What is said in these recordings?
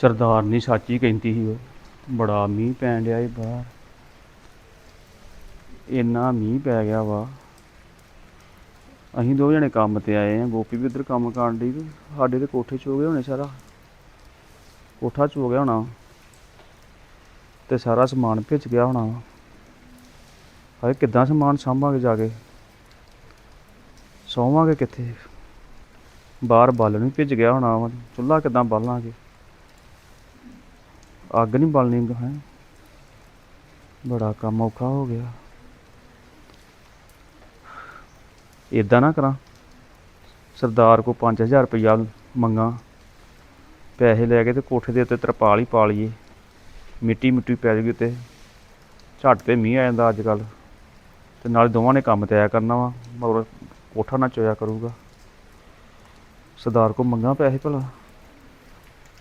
ਸਰਦਾਰਨੀ ਸੱਚ ਹੀ ਕਹਿੰਦੀ ਸੀ ਉਹ। ਬੜਾ ਮੀਂਹ ਪੈਣ ਡਿਆ ਏ ਬਾਹਰ। ਇੰਨਾ ਮੀਂਹ ਪੈ ਗਿਆ ਵਾ। ਅਸੀਂ ਦੋ ਜਣੇ ਕੰਮ ਤੇ ਆਏ ਆ। ਗੋਪੀ ਵੀ ਉਧਰ ਕੰਮ ਕਰਨ ਡਈ ਤੇ ਸਾਡੇ ਤੇ ਕੋਠੇ ਚ ਹੋ ਗਏ ਹੋਣੇ ਸਾਰਾ। ਕੋਠਾ ਚ ਹੋ ਗਿਆ ਹੋਣਾ। ਤੇ ਸਾਰਾ ਸਮਾਨ ਭਿੱਜ ਗਿਆ ਹੋਣਾ। ਵਾ ਹਾਏ, ਕਿੱਦਾਂ ਸਮਾਨ ਸਾਂਭਾਂਗੇ ਜਾ ਕੇ? ਸੌਵਾਂਗੇ ਕਿੱਥੇ? ਬਾਹਰ ਬਾਲਣ ਵੀ ਭਿੱਜ ਗਿਆ ਹੋਣਾ ਵਾ। ਚੁੱਲ੍ਹਾ ਕਿੱਦਾਂ ਬਾਲਾਂਗੇ? ਅੱਗ ਨਹੀਂ ਬਲਣੀ ਹੈ? ਬੜਾ ਕੰਮ ਔਖਾ ਹੋ ਗਿਆ। ਇਦਾਂ ਨਾ ਕਰਾਂ। ਸਰਦਾਰ ਕੋ 5000 ਰੁਪਇਆ ਮੰਗਾ। ਪੈਸੇ ਲੈ ਕੇ ਤੇ ਕੋਠੇ ਦੇ ਉੱਤੇ ਤਰਪਾਲ ਹੀ ਪਾ ਲਈਏ। ਮਿੱਟੀ ਮਿੱਟੀ ਪੈ ਜੂਗੀ ਉੱਤੇ। ਝੱਟ ਤੇ ਮੀਂਹ ਆ ਜਾਂਦਾ ਅੱਜ ਕੱਲ ਤੇ ਨਾਲ ਦੋਵਾਂ ਨੇ ਕੰਮ ਤੇ ਕਰਨਾ ਵਾ। ਮਗਰ ਕੋਠਾ ਨਾ ਚੋਇਆ ਕਰੂਗਾ। ਸਰਦਾਰ ਕੋ ਮੰਗਾ ਪੈਸੇ ਭਲਾ।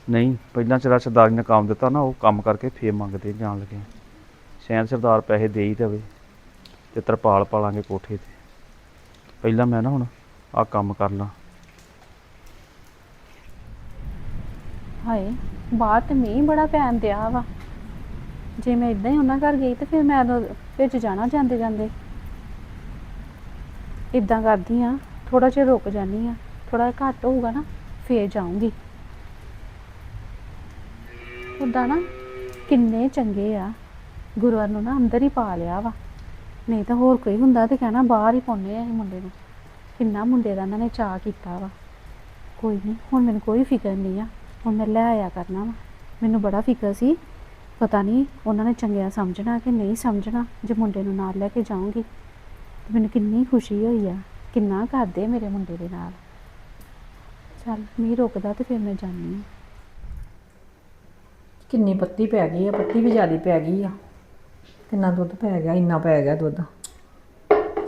ਨਹੀਂ, ਪਹਿਲਾਂ ਜਿਹੜਾ ਸਰਦਾਰ ਨੇ ਕੰਮ ਦਿੱਤਾ ਨਾ, ਉਹ ਕੰਮ ਕਰਕੇ ਫੇਰ ਮੰਗਦੇ ਜਾਣ ਲੱਗੇ। ਸ਼ਾਇਦ ਸਰਦਾਰ ਪੈਸੇ ਦੇ ਹੀ ਦੇਵੇ ਤੇ ਤਰਪਾਲ ਪਾ ਕੋਠੇ ਤੇ। ਪਹਿਲਾਂ ਮੈਂ ਨਾ ਹੁਣ ਆਹ ਕੰਮ ਕਰ ਲਾਂ। ਹਾਏ, ਬਾਹਰ ਤੇ ਮੀਂਹ ਬੜਾ ਪੈਣ ਦਿਆ ਵਾ। ਜੇ ਮੈਂ ਇਦਾਂ ਹੀ ਉਹਨਾਂ ਘਰ ਗਈ ਤੇ ਫਿਰ ਮੈਂ ਉਦੋਂ ਵਿੱਚ ਜਾਣਾ ਜਾਂਦੇ ਜਾਂਦੇ। ਇਦਾਂ ਕਰਦੀ ਆ ਥੋੜਾ ਜਿਹਾ ਰੁਕ ਜਾਂਦੀ ਆ ਥੋੜਾ ਘੱਟ ਹੋਊਗਾ ਨਾ, ਫੇਰ ਜਾਊਂਗੀ। ਉਦਾਂ ਨਾ ਕਿੰਨੇ ਚੰਗੇ ਆ। ਗੁਰੂਆਂ ਨੂੰ ਨਾ ਅੰਦਰ ਹੀ ਪਾ ਲਿਆ ਵਾ। ਨਹੀਂ ਤਾਂ ਹੋਰ ਕੋਈ ਹੁੰਦਾ ਤੇ ਕਹਿਣਾ ਬਾਹਰ ਹੀ ਪਾਉਂਦੇ ਆ ਇਹ ਮੁੰਡੇ ਨੂੰ। ਕਿੰਨਾ ਮੁੰਡੇ ਦਾ ਇਹਨਾਂ ਨੇ ਚਾਅ ਕੀਤਾ ਵਾ। ਕੋਈ ਨਹੀਂ ਹੁਣ ਮੈਨੂੰ ਕੋਈ ਫਿਕਰ ਨਹੀਂ ਆ। ਹੁਣ ਮੈਂ ਲੈ ਆਇਆ ਕਰਨਾ ਵਾ। ਮੈਨੂੰ ਬੜਾ ਫਿਕਰ ਸੀ। ਪਤਾ ਨਹੀਂ ਉਹਨਾਂ ਨੇ ਚੰਗਿਆ ਸਮਝਣਾ ਕਿ ਨਹੀਂ ਸਮਝਣਾ, ਜੇ ਮੁੰਡੇ ਨੂੰ ਨਾਲ ਲੈ ਕੇ ਜਾਊਂਗੀ। ਤੇ ਮੈਨੂੰ ਕਿੰਨੀ ਖੁਸ਼ੀ ਹੋਈ ਆ। ਕਿੰਨਾ ਕਰਦੇ ਮੇਰੇ ਮੁੰਡੇ ਦੇ ਨਾਲ। ਚੱਲ, ਮੀਂਹ ਰੁਕਦਾ ਤੇ ਫਿਰ ਮੈਂ ਜਾਂਦੀ ਹਾਂ। ਕਿੰਨੀ ਪੱਤੀ ਪੈ ਗਈ ਆ, ਪੱਤੀ ਵੀ ਜ਼ਿਆਦਾ ਪੈ ਗਈ ਆ। ਕਿੰਨਾ ਦੁੱਧ ਪੈ ਗਿਆ, ਇੰਨਾ ਪੈ ਗਿਆ ਦੁੱਧ।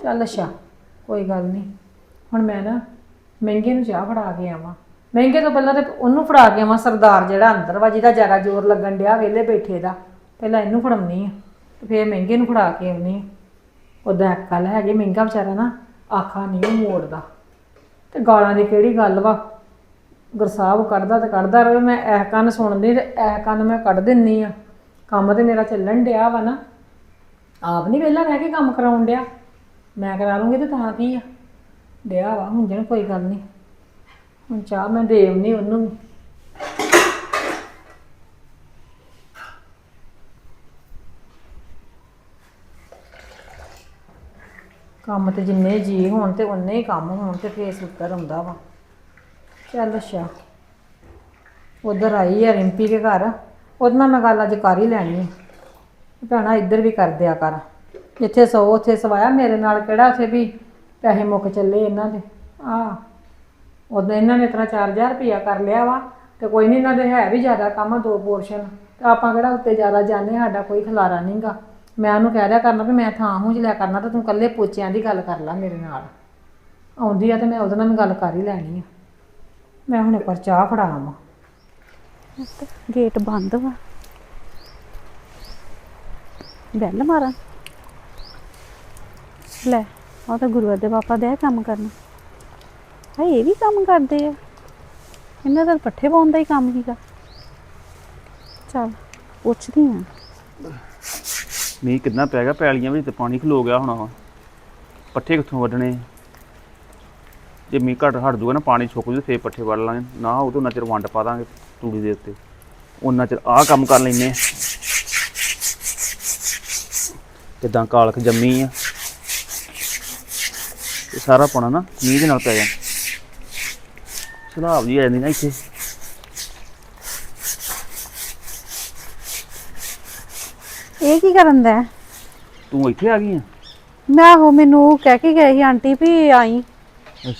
ਚੱਲ ਅੱਛਾ, ਕੋਈ ਗੱਲ ਨਹੀਂ। ਹੁਣ ਮੈਂ ਨਾ ਮਹਿੰਗੇ ਨੂੰ ਚਾਹ ਫੜਾ ਕੇ ਆਵਾਂ। ਮਹਿੰਗੇ ਤੋਂ ਪਹਿਲਾਂ ਤੇ ਉਹਨੂੰ ਫੜਾ ਕੇ ਆਵਾਂ ਸਰਦਾਰ ਜਿਹੜਾ ਅੰਦਰ ਵਾ, ਜਿਹਦਾ ਜ਼ਿਆਦਾ ਜ਼ੋਰ ਲੱਗਣ ਡਿਆ ਵਿਹਲੇ ਬੈਠੇ ਦਾ। ਪਹਿਲਾਂ ਇਹਨੂੰ ਫੜਾਉਣੀ ਆ, ਤੇ ਫਿਰ ਮਹਿੰਗੇ ਨੂੰ ਫੜਾ ਕੇ ਆਉਣੀ ਆ। ਉਹਦਾ ਇੱਕ ਗੱਲ ਹੈਗੀ, ਮਹਿੰਗਾ ਵਿਚਾਰਾ ਨਾ ਆਖਾ ਨਹੀਂ ਉਹ ਮੋੜਦਾ। ਤੇ ਗਾਲਾਂ ਦੀ ਕਿਹੜੀ ਗੱਲ ਵਾ? ਗੁਰਸਾਹਿਬ ਕੱਢਦਾ ਤੇ ਕੱਢਦਾ ਰਹੇ ਮੈਂ ਇਹ ਕੰਨ ਸੁਣਦੀ ਤੇ ਇਹ ਕੰਨ ਮੈਂ ਕੱਢ ਦਿੰਨੀ ਆ। ਕੰਮ ਤੇ ਮੇਰਾ ਚੱਲਣ ਡਿਆ ਵਾ ਨਾ। ਆਪ ਨਹੀਂ ਵਿਹਲਾ ਰਹਿ ਕੇ ਕੰਮ ਕਰਾਉਣ ਡਿਆ। ਮੈਂ ਕਰਾ ਲੂੰਗੀ ਤੇ ਤਾਂ ਕੀ ਆ? ਡਿਆ ਵਾ, ਹੁਣ ਜਣ ਕੋਈ ਗੱਲ ਨਹੀਂ ਹੁਣ ਚਾਹ ਮੈਂ ਦੇਵਨੀ ਉਹਨੂੰ ਵੀ। ਕੰਮ ਤੇ ਜਿੰਨੇ ਜੀ ਹੋਣ ਤੇ ਉਨੇ ਹੀ ਕੰਮ ਹੋਣ ਤੇ ਫੇਸ ਉੱਤਰ ਆਉਂਦਾ ਵਾ। ਚੱਲ ਅੱਛਾ। ਉਧਰ ਆਈ ਆ ਰਿੰਪੀ ਦੇ ਘਰ। ਉਹਦੇ ਨਾਲ ਮੈਂ ਗੱਲ ਅੱਜ ਕਰ ਹੀ ਲੈਣੀ ਆ। ਭੈਣਾ, ਇੱਧਰ ਵੀ ਕਰ ਦਿਆ ਕਰ। ਜਿੱਥੇ ਸੋ, ਉੱਥੇ ਸਵਾਇਆ ਮੇਰੇ ਨਾਲ। ਕਿਹੜਾ ਉੱਥੇ ਵੀ ਪੈਸੇ ਮੁੱਕ ਚੱਲੇ ਇਹਨਾਂ ਦੇ। ਆ ਉਦੋਂ ਇਹਨਾਂ ਨੇ ਤਰ੍ਹਾਂ 4000 ਰੁਪਇਆ ਕਰ ਲਿਆ ਵਾ ਤੇ ਕੋਈ ਨਹੀਂ ਇਹਨਾਂ ਦੇ ਹੈ ਵੀ ਜ਼ਿਆਦਾ ਕੰਮ ਆ, ਦੋ ਪੋਰਸ਼ਨ। ਤੇ ਆਪਾਂ ਕਿਹੜਾ ਉੱਤੇ ਜ਼ਿਆਦਾ ਜਾਂਦੇ ਸਾਡਾ ਕੋਈ ਖਲਾਰਾ ਨਹੀਂਗਾ ਮੈਂ ਉਹਨੂੰ ਕਹਿ ਰਿਹਾ ਕਰਨਾ ਵੀ ਮੈਂ ਥਾਂ ਹੂੰ ਲਿਆ ਕਰਨਾ ਤੇ ਤੂੰ ਇਕੱਲੇ ਪੋਚਿਆਂ ਦੀ ਗੱਲ ਕਰ ਲੈ ਮੇਰੇ ਨਾਲ। ਆਉਂਦੀ ਆ ਤੇ ਮੈਂ ਉਹਦੇ ਨਾਲ ਵੀ ਗੱਲ ਕਰ ਹੀ ਲੈਣੀ ਆ। ਮੈਂ ਹੁਣ ਵਾਰ ਚਾਹ ਫੜਾਵਾਂ। ਗੇਟ ਬੰਦ ਵਾ। ਬੈਲ ਮਾਰਾਂ। ਲੈ ਉਹ ਤਾਂ ਗੁਰੂਆ ਦੇ ਪਾਪਾ ਦੇ ਕੰਮ ਕਰਨਾ। ਹਾਏ ਇਹ ਵੀ ਕੰਮ ਕਰਦੇ ਆ। ਇਹਨਾਂ ਦਾ ਪੱਠੇ ਪਾਉਣ ਦਾ ਹੀ ਕੰਮ ਹੀਗਾ। ਚਲ ਪੁੱਛਦੀ ਆ ਮੀਂਹ ਕਿੰਨਾ ਪੈ ਗਿਆ ਪੈਲੀਆਂ ਵਿੱਚ ਤੇ ਪਾਣੀ ਖਲੋ ਗਿਆ ਹੋਣਾ ਵਾ। ਪੱਠੇ ਕਿੱਥੋਂ ਵੱਢਣੇ? ਜੇ ਮੀਂਹ ਘੱਟ ਹਟ ਜੂਗਾ ਨਾ ਪਾਣੀ ਸੁੱਕ ਜੂ ਫੇਰ ਪੱਠੇ ਵੱਢ ਲਾਂਗੇ। ਨਾ ਉਹ ਤੋਂ ਚਿਰ ਵੰਡ ਪਾ ਦਾਂਗੇ ਤੂੜੀ ਦੇ ਉੱਤੇ। ਉਹਨਾਂ ਚਿਰ ਆਹ ਕੰਮ ਕਰ ਲੈਨੇ ਆ। ਕਿਦਾਂ ਕਾਲਖ ਜੰਮੀ ਆ। ਇਹ ਸਾਰਾ ਪਾਣਾ ਨਾ ਮੀਂਹ ਦੇ ਨਾਲ ਪੈ ਜਾਂਦਾ ਸਲਾਬ ਜੀ ਆ ਜਾਂਦੀ ਨਾ ਇੱਥੇ। ਇਹ ਕੀ ਕਰਨ ਦਾ ਹੈ? ਤੂੰ ਇੱਥੇ ਆ ਗਈ ਆ? ਮੈਂ ਉਹ ਮੈਨੂੰ ਉਹ ਕਹਿ ਕੇ ਗਏ ਸੀ ਆਂਟੀ ਵੀ ਆਈ।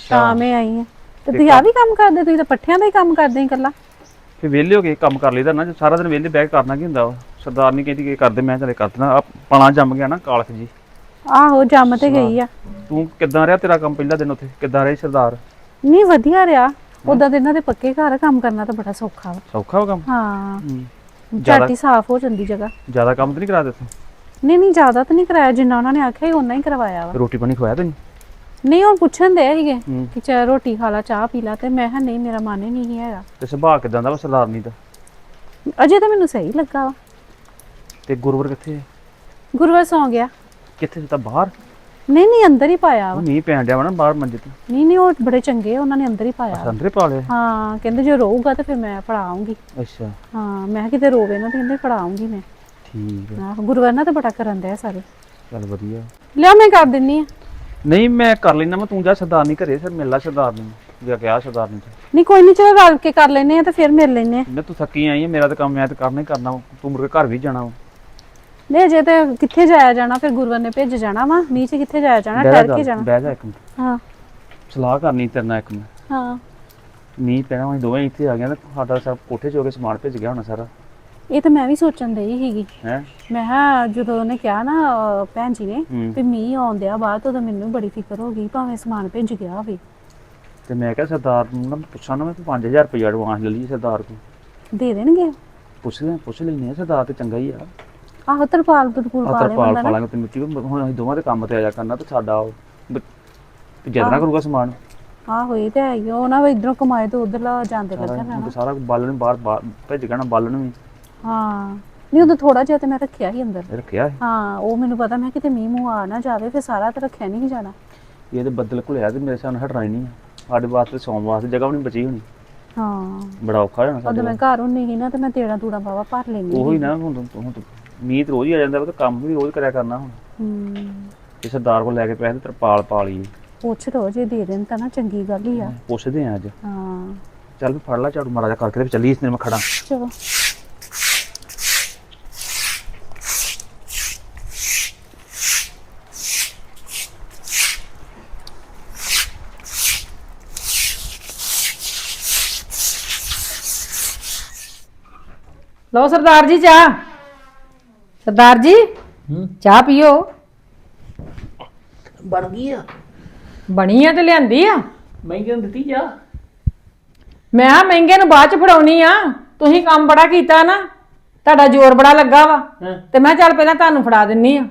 ਤਾਂ ਮੈਂ ਆਈ ਹਾਂ। ਤੇ ਤੁਸੀਂ ਆ ਵੀ ਕੰਮ ਕਰਦੇ ਤੁਸੀਂ ਤਾਂ ਪੱਠਿਆਂ ਦਾ ਹੀ ਕੰਮ ਕਰਦੇ ਇਕੱਲਾ? ਫੇ ਵਿਹਲੇ ਹੋ ਕੇ ਕੰਮ ਕਰ ਲਈਦਾ ਨਾ ਜੇ ਸਾਰਾ ਦਿਨ ਵਿਹਲੇ ਕੇ ਕਰਨਾ ਕੀ ਹੁੰਦਾ ਸਰਦਾਰ ਨਹੀਂ ਕਹਿੰਦੀ ਕਿ ਕਰਦੇ ਮੈਂ ਚਲੇ ਕਰ ਆਹ ਪਣਾ ਜੰਮ ਗਿਆ ਨਾ ਕਾਲਖ ਜੀ। ਆਹੋ ਜੰਮ ਤੇ ਗਈ ਆ। ਤੂੰ ਕਿੱਦਾਂ ਰਿਹਾ ਤੇਰਾ ਕੰਮ ਪਹਿਲਾ ਦਿਨ ਉੱਥੇ? ਕਿੱਦਾਂ ਰਹੀ ਸਰਦਾਰ? ਨਹੀਂ ਵਧੀਆ ਰਿਹਾ। ਉਦਾਂ ਤੇ ਇਹਨਾਂ ਦੇ ਪੱਕੇ ਘਰ ਕੰਮ ਕਰਨਾ ਤਾਂ ਬੜਾ ਸੌਖਾ ਵਾ। ਸੌਖਾ ਵਾ ਕੰਮ? ਹਾਂ। ਹੀ। ਸਾਫ਼ ਹੋ ਜਾਂਦੀ ਜਗ੍ਹਾ। ਜ਼ਿਆਦਾ ਕੰਮ ਤਾਂ ਨਹੀਂ ਕਰਾ ਦਿੱਤਾ ਨਹੀਂ ਨਹੀਂ ਜ਼ਿਆਦਾ ਤਾਂ ਨਹੀਂ ਕਰਾਇਆ। ਜਿੰਨਾ ਉਹਨਾਂ ਨੇ ਆਖਿਆ ਹੀ ਉਹਨਾਂ ਹੀ ਕਰਵਾਇਆ ਵਾ। ਰੋਟੀ ਪਾਣੀ ਖਵਾਇਆ ਤੈਨੂੰ ਨਹੀਂ ਉਹ ਪੁੱਛਣ ਦੇ ਸੀਗੇ ਹੂੰ। ਕਿ ਚਾ ਰੋਟੀ ਖਾ ਲਾ ਚਾਹ ਪੀ ਲਾ ਤੇ ਮੈਂ ਕਿਹਾ ਨਹੀਂ ਮੇਰਾ ਮਨ ਹੀ ਨਹੀਂ ਹੈਗਾ। ਤੇ ਸੁਭਾਅ ਕਿਦਾਂ ਦਾ ਵਾ ਸਰਦਾਰਨੀ ਦਾ? ਅਜੇ ਤਾਂ ਮੈਨੂੰ ਸਹੀ ਲੱਗਾ ਵਾ। ਤੇ ਗੁਰਵਰ ਕਿੱਥੇ ਹੈ? ਗੁਰੂਵਾਰ ਸੌਂ ਗਿਆ। ਕਿੱਥੇ ਤਾਂ ਬਾਹਰ? ਨਹੀਂ ਨਹੀਂ ਅੰਦਰ ਹੀ ਪਾਇਆ ਉਹ ਵਾ ਮੀਂਹ ਪੈਣ ਡਿਆ ਵਾ ਨਾ ਬਾਹਰ ਮੰਜੇ ਤੇ। ਨਹੀਂ ਨਹੀਂ ਉਹ ਬੜੇ ਚੰਗੇ ਆ, ਉਹਨਾਂ ਨੇ ਅੰਦਰ ਹੀ ਪਾਇਆ। ਵਾ। ਅੰਦਰੇ ਪਾ ਲਿਆ। ਹਾਂ ਕਹਿੰਦੇ ਜੇ ਰਹੂਗਾ ਤਾਂ ਫਿਰ ਮੈਂ ਫੜਾਉਂਗੀ ਅੱਛਾ। ਹਾਂ ਮੈਂ ਕਿਹਾ ਕਿਤੇ ਰੋਵੇ ਨਾ ਤੇ ਕਹਿੰਦੇ ਫੜਾਉਂਗੀ ਮੈਂ। ਠੀਕ ਹੈ ਆਹ ਗੁਰੂਵਾਰ ਨਾਲ ਤਾਂ ਬੜਾ ਕਰਨ ਦਿਆ ਸਾਰੇ। ਚੱਲ ਵਧੀਆ। ਲਿਆ ਮੈਂ ਕਰ ਦਿੰਨੀ ਆ। ਨਹੀਂ ਮੈਂ ਕਰ ਲੈਣਾ ਮੈਂ ਤੂੰ ਜਾ ਸਰਦਾਰ ਨਹੀਂ ਘਰੇ ਫਿਰ ਮਿਲ ਲਾ ਸਰਦਾਰ ਨੂੰ ਜਾ ਕੇ ਆ ਸਰਦਾਰ ਨੂੰ। ਨਹੀਂ ਕੋਈ ਨਹੀਂ ਚਲੋ ਰਲ ਕੇ ਕਰ ਲੈਨੇ ਆ ਤੇ ਫਿਰ ਮਿਲ ਲੈਨੇ ਆ ਮੈਂ ਤੂੰ ਥੱਕੀ ਆਈ ਹੈ ਮੇਰਾ ਤਾਂ ਕੰਮ ਮੈਂ ਤਾਂ ਕਰਨਾ ਹੀ ਕਰਨਾ ਵਾ। ਤੂੰ ਮੁੜ ਕੇ ਘਰ ਵੀ ਜਾਣਾ ਵਾ। ਨਹੀਂ ਜੇ ਤੇ ਕਿੱਥੇ ਜਾਇਆ ਜਾਣਾ ਫਿਰ ਗੁਰੂਵਾਰ ਨੇ ਭੇਜ ਜਾਣਾ ਵਾ ਮੀਂਹ ਚ ਕਿੱਥੇ ਜਾਇਆ ਜਾਣਾ ਬਹਿ ਠਹਿਰ ਜਾ ਕੇ ਜਾਣਾ। ਬਹਿ ਜਾ ਇੱਕ ਮਿੰਟ। ਹਾਂ। ਸਲਾਹ ਕਰਨੀ ਤੇਰੇ ਨਾਲ ਇੱਕ ਮਿੰਟ ਹਾਂ। ਮੀਂਹ ਪੈਣਾ ਅਸੀਂ ਦੋਵੇਂ ਇੱਥੇ ਆ ਗਏ ਨਾ ਸਾਡਾ ਸਭ ਕੋਠੇ 'ਚ ਹੋ ਕੇ ਸਮਾਨ ਭੇਜ ਗਿਆ ਹੋਣਾ ਸਾਰਾ। ਇਹ ਤਾਂ ਮੈਂ ਵੀ ਸੋਚਣ ਦਈ ਸੀਗੀ। ਹੈ? ਮੈਂ ਕਿਹਾ ਜਦੋਂ ਉਹਨੇ ਕਿਹਾ ਨਾ ਅਹ ਭੈਣ ਜੀ ਨੇ ਹੂੰ। ਵੀ ਮੀਂਹ ਆਉਂਦਿਆ ਬਾਅਦ ਉਦੋਂ ਮੈਨੂੰ ਬੜੀ ਫਿਕਰ ਹੋ ਗਈ ਭਾਵੇਂ ਸਮਾਨ ਭੇਜ ਗਿਆ ਹੋਵੇ। ਤੇ ਮੈਂ ਕਿਹਾ ਸਰਦਾਰ ਨੂੰ ਨਾ ਪੁੱਛਾਂ ਨਾ ਮੈਂ 5000 ਰੁਪਏ ਐਡਵਾਂਸ ਲੈ ਲਈ ਸਰਦਾਰ ਕੋਲ। ਦੇ ਦੇਣਗੇ? ਪੁੱਛ ਲੈ ਪੁੱਛ ਲੈਨੇ ਆ ਸਰਦਾਰ ਤੇ ਚੰਗਾ ਹੀ ਆ। ਆਹੋ ਤਰਪਾਲ ਤਰਪੂਲ ਪਾ ਲੈ ਬੰਦਾ ਨਾ। ਪਾਲਾਂਗੇ ਤੇ ਮਿੱਟੀ ਵੀ ਹੁਣ ਅਸੀਂ ਦੋਵਾਂ ਦੇ ਕੰਮ ਤੇ ਆਇਆ ਕਰਨਾ ਤੇ ਸਾਡਾ ਉਹ ਬ- ਤੇ ਜਦਨਾ ਕਰੂਗਾ ਸਮਾਨ। ਆਹੋ ਇਹ ਤੇ ਹੈ ਹੀ ਆ। ਉਹ ਨਾ ਇਧਰੋਂ ਕਮਾਏ ਤੇ ਉਧਰ ਲਾ ਜਾਂਦੇ ਲੱਗਣਾ ਸਾਰਾ ਬਾਲਣ ਬਾਹਰ ਬਾਹਰ ਭੇਜ ਗਿਆ ਨਾ ਬਾਲਣ ਵੀ। ਹਾਂ। ਨਹੀਂ ਉਦੋਂ ਥੋੜਾ ਜਿਹਾ ਤੇ ਮੈਂ ਰੱਖਿਆ ਸੀ ਅੰਦਰ। ਰੱਖਿਆ ਸੀ। ਹਾਂ ਉਹ ਮੈਨੂੰ ਪਤਾ ਮੈਂ ਕਿਤੇ ਮੀਂਹ ਮੂੰਹ ਆ ਨਾ ਜਾਵੇ ਫਿਰ ਸਾਰਾ ਤੇ ਰੱਖਿਆ ਨਹੀਂ ਜਾਣਾ। ਇਹ ਤੇ ਬੱਦਲ ਘੁਲਿਆ ਤੇ ਮੇਰੇ ਸਾਹਮਣੇ ਹਟਣਾ ਹੀ ਨਹੀਂ ਆ। ਸਾਡੇ ਵਾਸਤੇ ਸੌਣ ਵਾਸਤੇ ਜਗ੍ਹਾ ਵੀ ਨਹੀਂ ਬਚੀ ਹੋਣੀ। ਹਾਂ। ਬੜਾ ਔਖਾ ਹੋ ਉਦੋਂ ਸਾਡੇ ਮੈਂ ਘਰ ਹੁੰਨੀ ਸੀ ਨਾ ਤੇ ਮੈਂ ਤੇੜਾ ਤੂੜਾ ਬਾਵਾ ਭਰ ਲੈਂਦੀ ਉਹੀ ਨਾ ਹੁਣ ਤੂੰ- ਹੁਣ ਤੂੰ- ਮੀਂਹ ਤੇ ਰੋਜ਼ ਹੀ ਆ ਜਾਂਦਾ ਵਾ ਤੇ ਕੰਮ ਵੀ ਰੋਜ਼ ਕਰਿਆ ਕਰਨਾ ਹੁਣ। ਹੂੰ। ਤੇ ਸਰਦਾਰ ਕੋਲ ਲੈ ਕੇ ਪੈਸੇ ਤੇ ਤਰਪਾਲ ਪਾ ਲਈਏ। ਪੁੱਛ ਲੋ ਜੇ ਦੇ ਦੇਣ ਤਾਂ ਨਾ ਚੰਗੀ ਗੱਲ ਹੀ ਆ। ਪੁੱਛਦੇ ਆ ਅੱਜ। ਹਾਂ। ਚੱਲ ਵੀ ਫੜ ਲੈ ਝਾੜੂ ਜਾ ਕਰਕੇ ਤੇ ਫਿਰ ਚੱਲੀ ਇਸ ਨੇ ਮੈਂ ਖੜਾ। ਚਲੋ। ਲਓ ਸਰਦਾਰ ਜੀ ਚਾਹ। ਸਰਦਾਰ ਜੀ ਚਾਹ ਪੀਓ। ਬਣ ਗਈ ਆ। ਬਣੀ ਆ ਤੇ ਲਿਆਂਦੀ ਆ? ਮਹਿੰਗੇ ਨੂੰ ਦਿੱਤੀ ਜਾ ਮੈਂ ਆ ਮਹਿੰਗੇ ਨੂੰ ਬਾਅਦ ਚ ਫੜਾਉਣੀ ਆ। ਤੁਸੀਂ ਕੰਮ ਬੜਾ ਕੀਤਾ ਨਾ ਤੁਹਾਡਾ ਜ਼ੋਰ ਬੜਾ ਲੱਗਾ ਵਾ। ਹਾਂ। ਤੇ ਮੈਂ ਚੱਲ ਪਹਿਲਾਂ ਤੁਹਾਨੂੰ ਫੜਾ ਦਿੰਨੀ ਆ।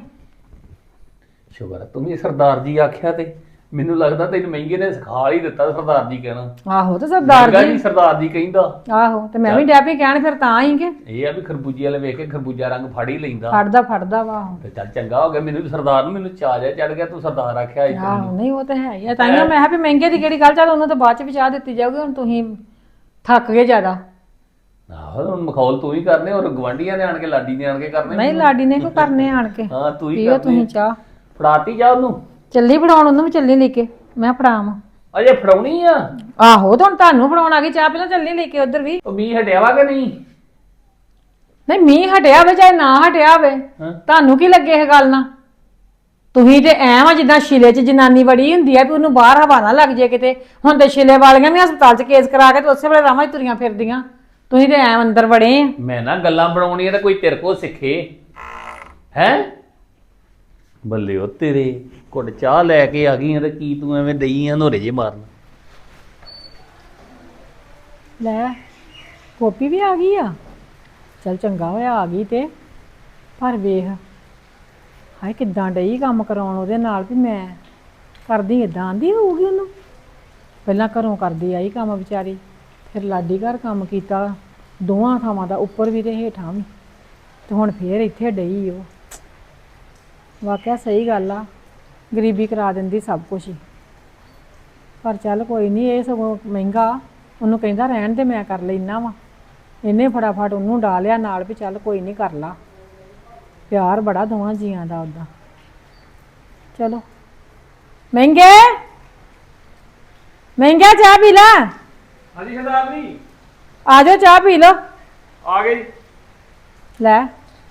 ਸ਼ੁਕਰ ਆ, ਤੂੰ ਵੀ ਸਰਦਾਰ ਜੀ ਆਖਿਆ ਤੇ। ਮੈਨੂੰ ਲੱਗਦਾ ਤੈਨੂੰ ਮਹਿੰਗੇ ਨੇ ਸਿਖਾ ਹੀ ਦਿੱਤਾ ਸਰਦਾਰ ਜੀ ਕਹਿਣਾ। ਆਹੋ ਤੇ ਸਰਦਾਰ ਮਹਿੰਗਾ ਜੀ। ਨਹੀਂ ਸਰਦਾਰ ਜੀ ਕਹਿੰਦਾ। ਆਹੋ ਤੇ ਮੈਂ ਵੀ ਡੈਪੀ ਕਹਿਣ ਫਿਰ ਤਾਂ ਹੀ ਕਿ। ਇਹ ਆ ਵੀ ਖਰਬੂਜੇ ਵਾਲੇ ਵੇਖ ਕੇ ਖਰਬੂਜਾ ਰੰਗ ਫੜ ਹੀ ਲੈਂਦਾ। ਫੜਦਾ ਫੜਦਾ ਵਾ ਆਹੋ ਤੇ ਚੱਲ ਚੰਗਾ ਹੋ ਗਿਆ ਮੈਨੂੰ ਵੀ ਸਰਦਾਰ ਨੂੰ ਮੈਨੂੰ ਚਾਹ ਜਿਹਾ ਚੜ ਗਿਆ ਤੂੰ ਸਰਦਾਰ ਆਖਿਆ ਇੱਕ ਆਹੋ ਨਹੀਂ ਉਹ ਤਾਂ ਹੈ ਹੀ ਆ। ਤਾਂ ਹੀ ਮੈਂ ਕਿਹਾ ਵੀ ਮਹਿੰਗੇ ਦੀ ਕਿਹੜੀ ਗੱਲ ਚੱਲ ਉਹਨੂੰ ਤਾਂ ਬਾਅਦ ਚ ਵੀ ਚਾਹ ਦਿੱਤੀ ਜਾਊਗੀ ਹੁਣ ਤੁਸੀਂ ਥੱਕ ਗਏ ਜ਼ਿਆਦਾ। ਆਹੋ ਹੁਣ ਮਖੌਲ ਤੂੰ ਹੀ ਕਰਨੇ ਔਰ ਗਵਾਂਢੀਆਂ ਨੇ ਆਣ ਕੇ ਲਾਡੀ ਨੇ ਆਣ ਕੇ ਕਰਨੇ। ਨਹੀਂ ਲਾਡੀ ਨੇ ਕੋ ਕਰਨੇ ਆਣ ਕੇ? ਹਾਂ ਤੂੰ ਹੀ ਪੀਓ ਤੁਸੀਂ ਕਰਨੇ ਚਾਹ। ਫੜਾਤੀ ਜਾ ਉਹਨੂੰ? ਚੱਲੀ ਫੜਾਉਣ ਉਹਨੂੰ ਵੀ ਚੱਲੀ ਲੈ ਕੇ। ਮੈਂ ਫੜਾਵਾਂ ਅਜੇ ਫੜਾਉਣੀ ਆ? ਆਹੋ ਤਾਂ ਹੁਣ ਤੁਹਾਨੂੰ ਫੜਾਉਣ ਆ ਗਈ ਚਾਹ ਪਹਿਲਾਂ ਚੱਲੀ ਲੈ ਕੇ ਉਧਰ ਵੀ। ਉਹ ਮੀਂਹ ਹਟਿਆ ਵਾ ਕਿ ਨਹੀਂ? ਨਹੀਂ ਮੀਂਹ ਹਟਿਆ ਹੋਵੇ ਚਾਹੇ ਨਾ ਹਟਿਆ ਹੋਵੇ ਹਾਂ। ਤੁਹਾਨੂੰ ਕੀ ਲੱਗੇ ਇਹ ਗੱਲ ਨਾਲ? ਤੁਸੀਂ ਤੇ ਐਂ ਵਾ ਜਿੱਦਾਂ ਸ਼ਿਲੇ 'ਚ ਜਨਾਨੀ ਵੜੀ ਹੁੰਦੀ ਆ ਵੀ ਉਹਨੂੰ ਬਾਹਰ ਹਵਾ ਨਾ ਲੱਗ ਜੇ ਕਿਤੇ। ਹੁਣ ਤੇ ਸ਼ਿਲੇ ਵਾਲੀਆਂ ਵੀ ਹਸਪਤਾਲ 'ਚ ਕੇਸ ਕਰਾ ਕੇ ਤੇ ਉਸੇ ਵੇਲੇ ਰਾਵਾਂ 'ਚ ਤੁਰੀਆਂ ਫਿਰਦੀਆਂ। ਤੁਸੀਂ ਤੇ ਐਂ ਅੰਦਰ ਵੜੇ ਆ। ਮੈਂ ਨਾ ਗੱਲਾਂ ਬਣਾਉਣੀਆਂ ਤਾਂ ਕੋਈ ਤੇਰੇ ਕੋਲ ਸਿੱਖੇ। ਹੈ? ਬੱਲੇ ਉਹ ਤੇਰੇ ਕੁੜ ਚਾਹ ਲੈ ਕੇ ਆ ਗਈ ਆ ਤੇ ਕੀ ਤੂੰ ਐਵੇਂ ਦਈ ਆ ਨੋਰੇ ਜੇ ਮਾਰਨ? ਲੈ ਕੋਪੀ ਵੀ ਆ ਗਈ ਆ। ਚਲ ਚੰਗਾ ਹੋਇਆ, ਆ ਗਈ ਤੇ। ਪਰ ਵੇਖ, ਹਾਏ ਕਿੱਦਾਂ ਡਈ ਕੰਮ ਕਰਾਉਣ ਉਹਦੇ ਨਾਲ ਵੀ ਮੈਂ ਕਰਦੀ ਇਦਾਂ ਆਂਦੀ ਹੋਊਗੀ ਉਹਨੂੰ? ਪਹਿਲਾਂ ਘਰੋਂ ਕਰਦੀ ਆਈ ਕੰਮ ਵਿਚਾਰੀ, ਫਿਰ ਲਾਡੀ ਘਰ ਕੰਮ ਕੀਤਾ ਦੋਵਾਂ ਥਾਵਾਂ ਦਾ, ਉੱਪਰ ਵੀ ਤੇ ਹੇਠਾਂ ਵੀ। ਤੇ ਹੁਣ ਫੇਰ ਇੱਥੇ ਡਈ ਉਹ। ਵਾਕਿਆ ਸਹੀ ਗੱਲ ਆ। ਗਰੀਬੀ ਕਰਾ ਦਿੰਦੀ ਸਭ ਕੁਝ ਹੀ। ਪਰ ਚੱਲ ਕੋਈ ਨਹੀਂ ਇਹ ਸਗੋਂ ਮਹਿੰਗਾ ਉਹਨੂੰ ਕਹਿੰਦਾ ਰਹਿਣ ਤੇ ਮੈਂ ਕਰ ਲੈਣਾ ਵਾ। ਇਹਨੇ ਫਟਾਫਟ ਉਹਨੂੰ ਡਾਲਿਆ ਨਾਲ ਵੀ ਚੱਲ ਕੋਈ ਨਹੀਂ ਕਰ ਲਾ। ਪਿਆਰ ਬੜਾ ਦੋਵਾਂ ਜੀਆਂ ਦਾ ਉਦਾਂ ਚਲੋ। ਮਹਿੰਗੇ? ਮਹਿੰਗਾ ਚਾਹ ਪੀ ਲੈ। ਹਾਂਜੀ ਸਰਦਾਰ ਜੀ। ਆ ਜਾਓ ਚਾਹ ਪੀ ਲਓ। ਆ ਗਏ ਲੈ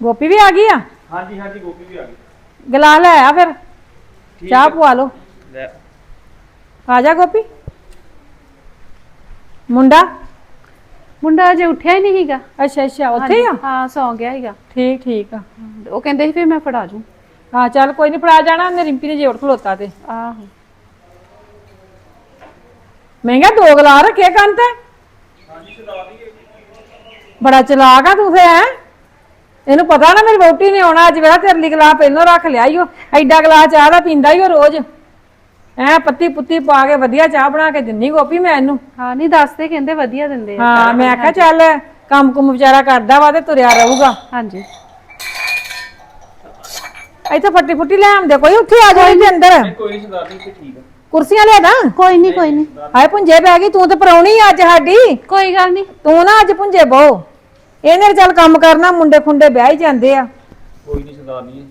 ਗੋਪੀ ਵੀ ਆ ਗਈ ਆ? ਹਾਂਜੀ ਹਾਂਜੀ ਗੋਪੀ ਵੀ ਆ ਗਈ। ਗਲਾ ਲੈ ਆ ਫਿਰ। ਚਾਹ ਪਵਾ ਲਓ। ਲੈ। ਆ ਜਾ ਗੋਪੀ। ਮੁੰਡਾ? ਮੁੰਡਾ ਅਜੇ ਉੱਠਿਆ ਹੀ ਨਹੀਂ ਸੀਗਾ। ਅੱਛਾ ਅੱਛਾ ਉੱਥੇ ਹੀ ਆ? ਹਾਂ ਸੌਂ ਗਿਆ ਸੀਗਾ। ਠੀਕ ਠੀਕ ਆ। ਉਹ ਕਹਿੰਦੇ ਸੀ ਫਿਰ ਮੈਂ ਫੜਾ ਜੂ ਹਾਂ ਚੱਲ ਕੋਈ ਨਹੀਂ ਫੜਾ ਜਾਣਾ। ਉਹਨੇ ਰਿੰਪੀ ਨੇ ਜੇੜ ਖਲੋਤਾ ਤੇ। ਆਹੋ। ਮਹਿੰਗਾ ਦੋ ਗਲਾ ਰੱਖੇ ਕੰਨ ਤੇ। ਬੜਾ ਚਲਾਕ ਆ ਤੂੰ ਫੇ ਹੈ? ਇਹਨੂੰ ਪਤਾ ਨਾ ਮੇਰੀ ਵੋਟੀ ਨੇ ਆਉਣਾ ਅੱਜ ਵੇਲਾ ਤੇਰੇ ਲਈ ਗਲਾਸ ਪਹਿਲਾਂ ਰੱਖ ਲਿਆ ਈ ਉਹ ਐਡਾ ਗਲਾਸ ਚਾਹ ਦਾ ਪੀਂਦਾ ਈ ਉਹ ਰੋਜ਼। ਐ ਪੱਤੀ ਪੁੱਤੀ ਪਾ ਕੇ ਵਧੀਆ ਚਾਹ ਬਣਾ ਕੇ ਦਿੰਨੀ ਗੋਪੀ ਮੈਂ ਇਹਨੂੰ। ਹਾਂ ਨਹੀਂ ਦੱਸਦੇ ਕਹਿੰਦੇ ਵਧੀਆ ਦਿੰਦੇ ਆ ਹਾਂ ਮੈਂ ਕਿਹਾ ਚੱਲ ਕੰਮ ਕੁਮ ਵਿਚਾਰਾ ਕਰਦਾ ਵਾ ਤੇ ਤੁਰਿਆ ਰਹੂਗਾ। ਹਾਂਜੀ। ਇੱਥੇ ਫੱਟੀ ਫੁੱਟੀ ਲੈ ਆਉਂਦੇ ਕੋਈ ਉੱਥੇ ਆ ਜਾਈ ਤੇ ਅੰਦਰ। ਕੋਈ ਨਹੀਂ ਸਰਦਾਰ ਜੀ ਠੀਕ ਆ। ਕੁਰਸੀਆਂ ਲਿਆ ਦਾਂ? ਕੋਈ ਨਹੀਂ ਕੋਈ ਨਹੀਂ। ਹਾਏ ਪੁੰਜੇ ਪੈ ਗਈ ਤੂੰ ਤੇ ਪਰੌਣੀ ਅੱਜ ਸਾਡੀ। ਕੋਈ ਗੱਲ ਨਹੀਂ। ਤੂੰ ਨਾ ਅੱਜ ਪੁੰਜੇ ਬੋ ਇਹਨੇ ਚੱਲ ਕੰਮ ਕਰਨਾ ਮੁੰਡੇ ਖੁੰਡੇ ਵਿਆਹ ਹੀ ਜਾਂਦੇ ਆ। ਕੋਈ ਨਹੀਂ ਸਰਦਾਰ ਜੀ